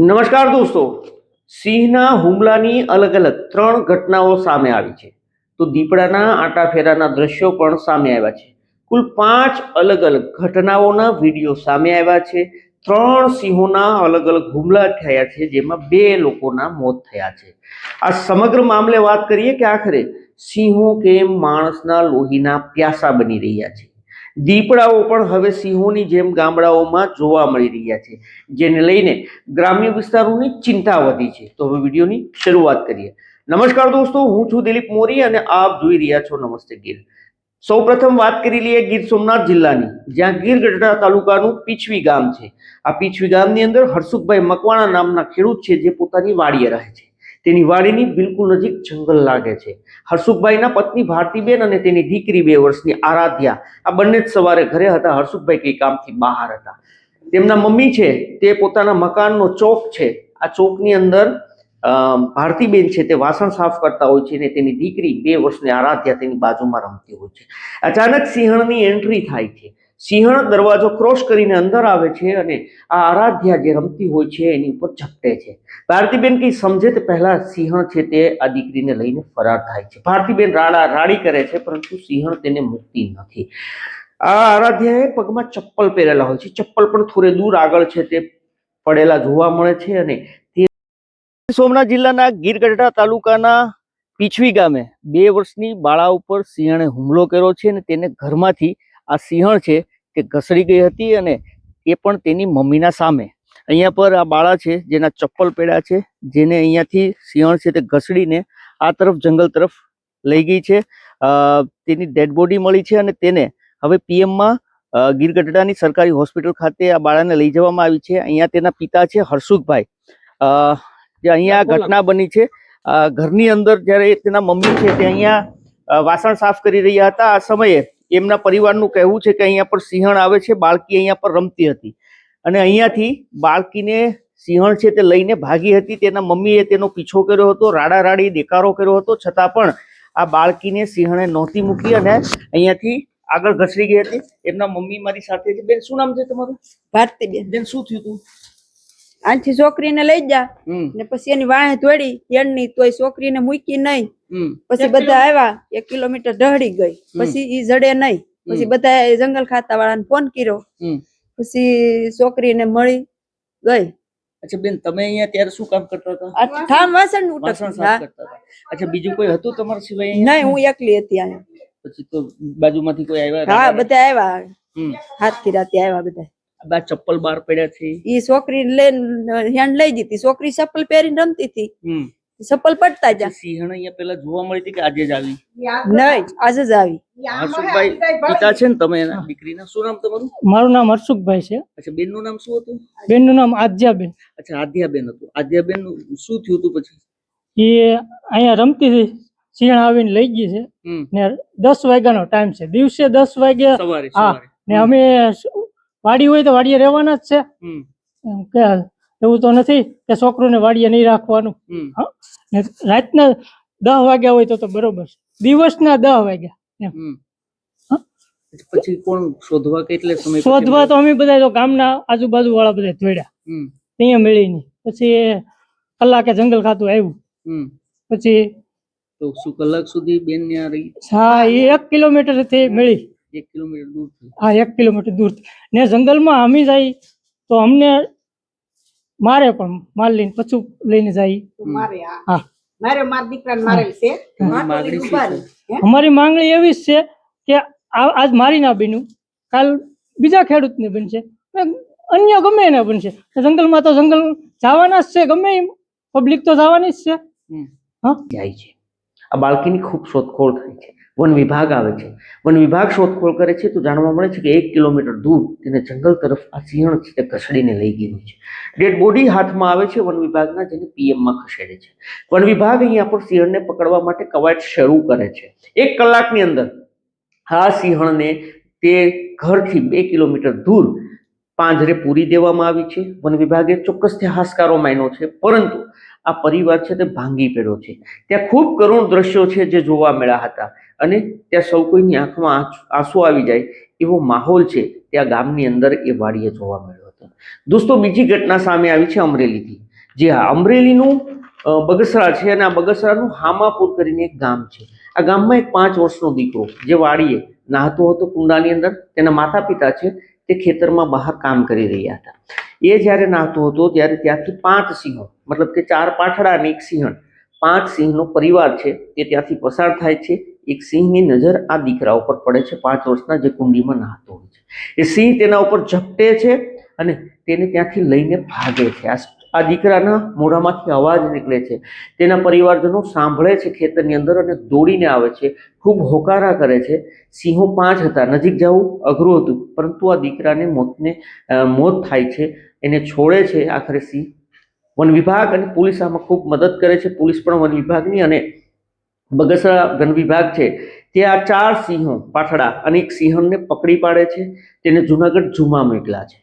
નમસ્કાર દોસ્તો. સિંહના હુમલાની અલગ અલગ ત્રણ ઘટનાઓ સામે આવી છે. તો દીપડાના આટાફેરાના દ્રશ્યો પણ સામે આવ્યા છે. કુલ પાંચ અલગ અલગ ઘટનાઓના વીડિયો સામે આવ્યા છે. ત્રણ સિંહોના અલગ અલગ હુમલા થયા છે, જેમાં બે લોકોના મોત થયા છે. આ સમગ્ર મામલે વાત કરીએ કે આખરે સિંહો કેમ માણસના લોહીના પ્યાસા બની રહ્યા છે. દીપડાઓ પણ હવે સિંહોની જેમ ગામડાઓમાં જોવા મળી રહ્યા છે, જેને લઈને ગ્રામ્ય વિસ્તારોની ચિંતા વધી છે. તો હવે વિડીયોની શરૂઆત કરીએ. નમસ્કાર દોસ્તો, હું છું દિલીપ મોરી અને આપ જોઈ રહ્યા છો નમસ્તે ગીર. સૌપ્રથમ વાત કરી લઈએ ગીર સોમનાથ જિલ્લાની. જ્યાં ગીર ગઢડા તાલુકાનું પીછવી ગામ છે. આ પીછવી ગામની અંદર હર્ષુખભાઈ મકવાણા નામના ખેડૂત છે, જે પોતાની વાડીએ રહે છે. તેની વાડીની બિલકુલ નજીક જંગલ લાગે છે. હર્ષુખભાઈના પત્ની ભારતીબેન અને તેની દીકરી બે વર્ષની આરાધ્યા. આ બંને જ સવારે ઘરે હતા. હર્ષુખભાઈ કઈ કામથી બહાર હતા. તેમના મમ્મી છે તે પોતાના મકાનનો ચોક છે. આ ચોકની અંદર ભારતીબેન છે તે વાસણ સાફ કરતા હોય છે અને તેની દીકરી બે વર્ષની આરાધ્યા તેની બાજુમાં રમતી હોય છે. અચાનક સિંહણની એન્ટ્રી થાય છે. સિંહણ દરવાજો ક્રોસ કરીને અંદર આવે છે અને આ આરાધ્યા જે રમતી હોય છે એની ઉપર ઝપટે છે. ભારતીબેન કંઈ સમજે તે પહેલા સિંહણ છે તે આ દીકરીને લઈને ફરાર થાય છે. ભારતીબેન રાડા રાડી કરે છે, પરંતુ સિંહણ તેને મૂકતી નથી. આ આરાધ્યાએ પગમાં ચપ્પલ પહેરેલા હોય છે. ચપ્પલ પણ થોડે દૂર આગળ છે તે પડેલા જોવા મળે છે અને તે સોમનાથ જિલ્લાના ગીરગઢડા તાલુકાના પીછવી ગામે બે વર્ષની બાળા ઉપર સિંહણે હુમલો કર્યો છે અને તેને ઘરમાંથી આ સિંહણ છે તે ઘસડી ગઈ હતી અને એ પણ તેની મમ્મીના સામે. અહીંયા પર આ બાળા છે જેના ચપ્પલ પડ્યા છે જેને અહીંયાથી સિંહણ છે તે ઘસડીને આ તરફ જંગલ તરફ લઈ ગઈ છે. તેની ડેડ બોડી મળી છે અને તેને હવે પીએમમાં ગીરગઢડાની સરકારી હોસ્પિટલ ખાતે આ બાળાને લઈ જવામાં આવી છે. અહીંયા તેના પિતા છે હર્ષુખભાઈ. જે અહીંયા આ ઘટના બની છે. ઘરની અંદર જ્યારે તેના મમ્મી છે તે અહીંયા વાસણ સાફ કરી રહ્યા હતા. આ સમયે એમના પરિવારનું કહેવું છે કે અહીંયા પર સિંહણ આવે છે બાળકી અહીંયા પર રમતી હતી. અને અહીંયાથી બાળકીને સિંહણ છે તે લઈને ભાગી હતી તેના મમ્મીએ તેનો પીછો કર્યો હતો રાડા રાડી દેકારો કર્યો હતો છતાં પણ આ બાળકીને સિંહણે નહોતી મૂકી અને અહીંયાથી આગળ ઘસડી ગઈ હતી. એમના મમ્મી મારી સાથે છે. બેન શું નામ છે તમારું? ભારતીબેન. બેન શું થયું હતું આથી છોકરીને લઈ જા. ને પછી એની વાહે દોડી યણની તોય છોકરીને મૂકી નહીં. પછી બધા આવ્યા એક કિલોમીટર ઢળી ગઈ. પછી ઈ જડે નહીં. પછી બધા જંગલ ખાતા વાળાને ફોન કર્યો. પછી છોકરીને મળી ગઈ. અચ્છા બેન તમે અહીંયા ત્યારે શું કામ કરતા હતા? ઠામ વાસણનું વાસણ સાફ. કરતા હતા. અચ્છા બીજું કોઈ હતું તમારા સિવાય નહીં હું એકલી હતી અહીંયા. પછી તો બાજુમાંથી કોઈ આવ્યા? હા બધા આવ્યા. હાથથી રાતે આવ્યા બધા. બા ચપ્પલ બહાર પડ્યા છે. ઈ છોકરી લઈને હેન્ડ લઈ જતી છોકરી ચપ્પલ પહેરીને રમતી હતી. ચપ્પલ પડતા જા. સિંહણ અહીંયા પેલા જોવા મળી હતી કે આજે જ આવી? નહીં આજે જ આવી. હર્ષુભાઈ પિતા છે ને તમે એના દીકરીના? શું નામ તમારું? મારું નામ હર્ષુખભાઈ છે. અચ્છા બેનનું નામ શું હતું? બેનનું નામ આદ્યાબેન. અચ્છા આદ્યાબેન હતું. આદ્યાબેન શું થયું હતું પછી? એ અહીંયા રમતી હતી. સિંહણ આવીને લઈ ગઈ છે. ને દસ વાગ્યાનો ટાઈમ છે. દિવસે દસ વાગે સવારે હા. ને અમે વાડી હોય તો વાડીએ રહેવાના જ છે. કે એવું તો નથી કે છોકરોને વાડીએ નહીં રાખવાનું. રાતના દસ વાગ્યા હોય તો તો બરોબર દિવસના દસ વાગ્યા. પછી કોણ શોધવા કેટલે સમય શોધવા તો અમે બધા તો ગામના આજુબાજુ વાળા બધા જોડ્યા. હમ. ત્યાં મળી નહીં પછી કલાકે જંગલ ખાતું આવ્યું. હમ. પછી તો શું કલાક સુધી બેન ત્યાં રહી? હા એ એક કિલોમીટરથી મળી. એક કિલોમીટર દૂર હા એક કિલોમીટર દૂર ને જંગલમાં અમી જાય તો અમને મારે પણ માલ લઈને પછું લઈને જાય. મારે હા. મારે મારા દીકરાને મારેલ છે. અમારી માંગણી એવી જ છે કે આ- આજ મારી ના બન્યું. કાલ બીજા ખેડૂતને બનશે. અન્ય ગમે એને બનશે. જંગલમાં તો જંગલ જવાના જ છે. ગમે પબ્લિક તો જવાની જ છે. હા. જાય છે. આ બાળકીની ખૂબ શોધખોળ થાય છે. વન વિભાગ આવે છે. વન વિભાગ શોધખોળ કરે છે તો જાણવા મળે છે કે એક કિલોમીટર દૂર તેને જંગલ તરફ આ સિંહણ છે તે ઘસડીને લઈ ગયેલું છે. ડેડ બોડી હાથમાં આવે છે વન વિભાગના જેને પીએમમાં ખસેડે છે. વન વિભાગ અહીંયા પર સિંહણને પકડવા માટે કવાયત શરૂ કરે છે. એક કલાકની અંદર આ સિંહણને તે ઘરથી બે કિલોમીટર દૂર પાંજરે પૂરી દેવામાં આવી છે. વન વિભાગે ચોક્કસથી હાશકારો માન્યો છે. પરંતુ આ પરિવાર છે તે ભાંગી પડ્યો છે. ત્યાં ખૂબ કરુણ દ્રશ્યો છે જે જોવા મળ્યા હતા અને ત્યાં સૌ કોઈની આંખમાં આંસુ આવી જાય એવો માહોલ છે ત્યાં ગામની અંદર એ વાડીએ જોવા મળ્યો હતો. દોસ્તો, બીજી ઘટના સામે આવી છે અમરેલીથી, જે હા અમરેલીનું બગસરા છે અને આ બગસરાનું હામાપુર કરીને એક ગામ છે. આ ગામમાં એક પાંચ વર્ષનો દીકરો જે વાડીએ નાહતો હતો કુંડાની અંદર, તેના માતા પિતા છે તે ખેતરમાં બહાર કામ કરી રહ્યા હતા. એ જ્યારે નાહતો હતો ત્યારે ત્યાંથી પાંચ સિંહો, મતલબ કે ચાર પાઠડા અને એક સિંહણ પાંચ સિંહનો પરિવાર છે તે ત્યાંથી પસાર થાય છે. એક સિંહની નજર આ દીકરા ઉપર પડે છે, પાંચ વર્ષના જે કુંડીમાં નાહતો હોય છે. એ સિંહ તેના ઉપર ઝપટે છે અને તેને ત્યાંથી લઈને ભાગે છે. આ આ દીકરાના મોઢામાંથી અવાજ નીકળે છે. તેના પરિવારજનો સાંભળે છે ખેતરની અંદર અને દોડીને આવે છે. ખૂબ હોકારા કરે છે. સિંહો પાંચ હતા, નજીક જવું અઘરું હતું, પરંતુ આ દીકરાને મોતને મોત થાય છે. એને છોડે છે આખરે સિંહ વન વિભાગ અને પોલીસ આમાં ખૂબ મદદ કરે છે. પોલીસ પણ વન વિભાગની અને બગસરા વન વિભાગ છે. તે આ ચાર સિંહો પાઠડા અને એક સિંહણને પકડી પાડે છે. તેને જુનાગઢ ઝૂમાં મોકલા છે.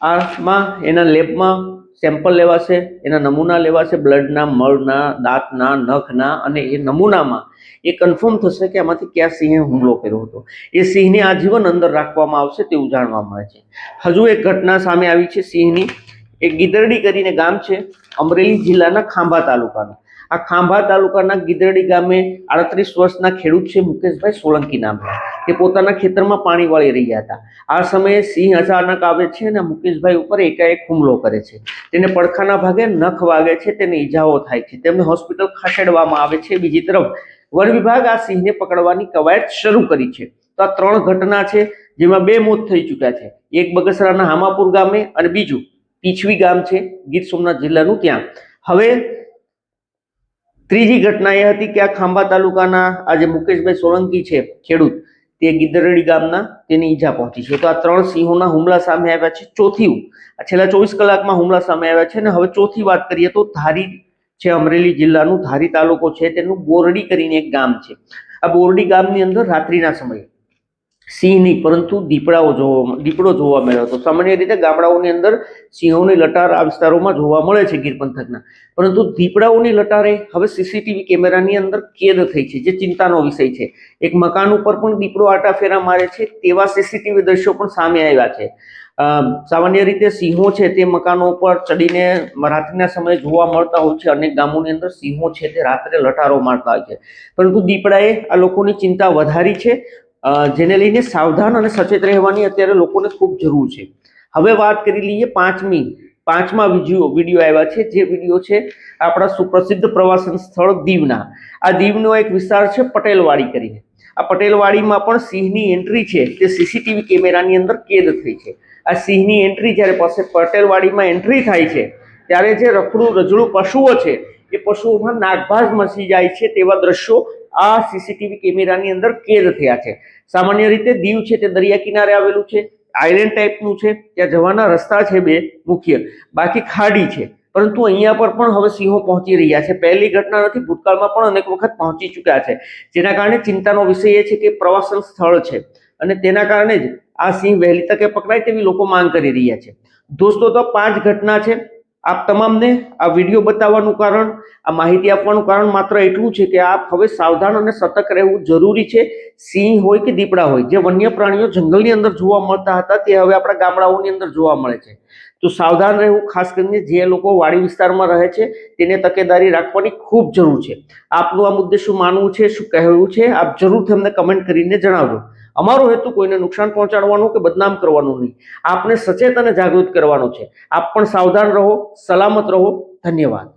આમાં એના લેબમાં સેમ્પલ લેવાશે, એના નમૂના લેવાશે બ્લડના મળના, દાંતના, નખના અને એ નમૂનામાં એ કન્ફર્મ થશે કે આમાંથી કયા સિંહે હુમલો કર્યો હતો. એ સિંહને આજીવન અંદર રાખવામાં આવશે તેવું જાણવા મળે છે. હજુ એક ઘટના સામે આવી છે. સિંહની એક ગીદરડી કરીને ગામ છે, અમરેલી જિલ્લાના ખાંભા તાલુકાનું. આ ખાંભા તાલુકાના ગીદરડી ગામે આડત્રીસ વર્ષના ખેડૂત છે મુકેશભાઈ સોલંકી નામના તે પોતાના ખેતરમાં પાણી વાળી રહ્યા હતા. આ સમયે સિંહ અચાનક આવે છે અને મુકેશભાઈ ઉપર એકાએક હુમલો કરે છે. તેને પડખાના ભાગે નખ વાગે છે, તેને ઈજાઓ થાય છે. તેમને હોસ્પિટલ ખસેડવામાં આવે છે. બીજી તરફ, વન વિભાગ આ સિંહને પકડવાની કવાયત શરૂ કરી છે. તો આ ત્રણ ઘટના છે, જેમાં બે મોત થઈ ચૂક્યા છે. એક બગસરાના હામાપુર ગામે અને બીજું પીછવી ગામ છે, ગીર સોમનાથ જિલ્લાનું ત્યાં. હવે ત્રીજી ઘટના એ હતી કે આ ખાંભા તાલુકાના આ જે મુકેશભાઈ સોલંકી છે, ખેડૂત. તે ગીદરડી ગામના તેની ઈજા પહોંચી છે. તો આ ત્રણ સિંહોના હુમલા સામે આવ્યા છે. ચોથી આ છેલ્લા ચોવીસ કલાકમાં હુમલા સામે આવ્યા છે. અને હવે ચોથી વાત કરીએ તો ધારી છે, અમરેલી જિલ્લાનું ધારી તાલુકો છે. તેનું બોરડી કરીને એક ગામ છે. આ બોરડી ગામની અંદર રાત્રિના સમયે સિંહ નહીં, પરંતુ દીપડાઓ જોવા દીપડો જોવા મળ્યો હતો. સામાન્ય રીતે ગામડાઓની અંદર સિંહોની લટાર આ વિસ્તારોમાં જોવા મળે છે ગીર પંથકના પરંતુ દીપડાઓની લટારે હવે સીસીટીવી કેમેરાની અંદર કેદ થઈ છે, જે ચિંતાનો વિષય છે. એક મકાન ઉપર પણ દીપડો આટાફેરા મારે છે, તેવા સીસીટીવી દ્રશ્યો પણ સામે આવ્યા છે. સામાન્ય રીતે સિંહો છે તે મકાનો ઉપર ચડીને રાત્રિના સમયે જોવા મળતા હોય છે, અનેક ગામોની અંદર સિંહો છે તે રાત્રે લટારો મારતા હોય છે. પરંતુ દીપડાએ આ લોકોની ચિંતા વધારી છે જેને લઈને સાવધાન અને સચેત રહેવાની અત્યારે લોકોને ખૂબ જરૂર છે. હવે વાત કરી લઈએ પાંચમી, પાંચમા વીડિયો વીડિયો આવ્યા છે. જે વીડિયો છે આપણા સુપ્રસિદ્ધ પ્રવાસન સ્થળ દીવના. આ દીવનો એક વિસ્તાર છે પટેલવાડી કરીને. આ પટેલવાડીમાં પણ સિંહની એન્ટ્રી છે. તે સીસીટીવી કેમેરાની અંદર કેદ થઈ છે. આ સિંહની એન્ટ્રી જ્યારે પાસે પટેલવાડીમાં એન્ટ્રી થાય છે, ત્યારે જે રખડું રજડું પશુઓ છે, એ પશુઓમાં નાગભાજ મસી જાય છે તેવા દ્રશ્યો આ સીસીટીવી કેમેરાની અંદર કેદ થયા છે. સામાન્ય રીતે દીવ છે તે દરિયા કિનારે આવેલું છે આઇલેન્ડ ટાઈપનું છે, ત્યાં જવાના રસ્તા છે બે મુખ્ય. બાકી ખાડી છે. પરંતુ અહીંયા પર પણ હવે સિંહો પહોંચી રહ્યા છે. પહેલી ઘટના નથી, ભૂતકાળમાં પણ અનેક વખત પહોંચી ચૂક્યા છે. જેના કારણે ચિંતાનો વિષય એ છે કે પ્રવાસન સ્થળ છે. અને તેના કારણે જ આ સિંહ વહેલી તકે પકડાય તેવી લોકો માંગ કરી રહ્યા છે. દોસ્તો, તો પાંચ ઘટના છે. આપ તમામને આ વીડિયો બતાવવાનું કારણ, આ માહિતી આપવાનું કારણ માત્ર એટલું છે કે આપ હવે સાવધાન અને સતર્ક રહેવું જરૂરી છે. સિંહ હોય કે દીપડા હોય, જે વન્ય પ્રાણીઓ જંગલની અંદર જોવા મળતા હતા, તે હવે આપણા ગામડાઓની અંદર જોવા મળે છે. તો સાવધાન રહેવું, ખાસ કરીને જે લોકો વાડી વિસ્તારમાં રહે છે, તેને તકેદારી રાખવાની ખૂબ જરૂર છે. આપનું આ મુદ્દે શું માનવું છે, શું કહેવું છે, આપ જરૂરથી અમને કમેન્ટ કરીને જણાવજો. અમારો હેતુ કોઈને નુકસાન પહોંચાડવાનો કે બદનામ કરવાનો નહીં. આપને સચેત અને જાગૃત કરવાનો છે. આપ પણ સાવધાન રહો, સલામત રહો. ધન્યવાદ.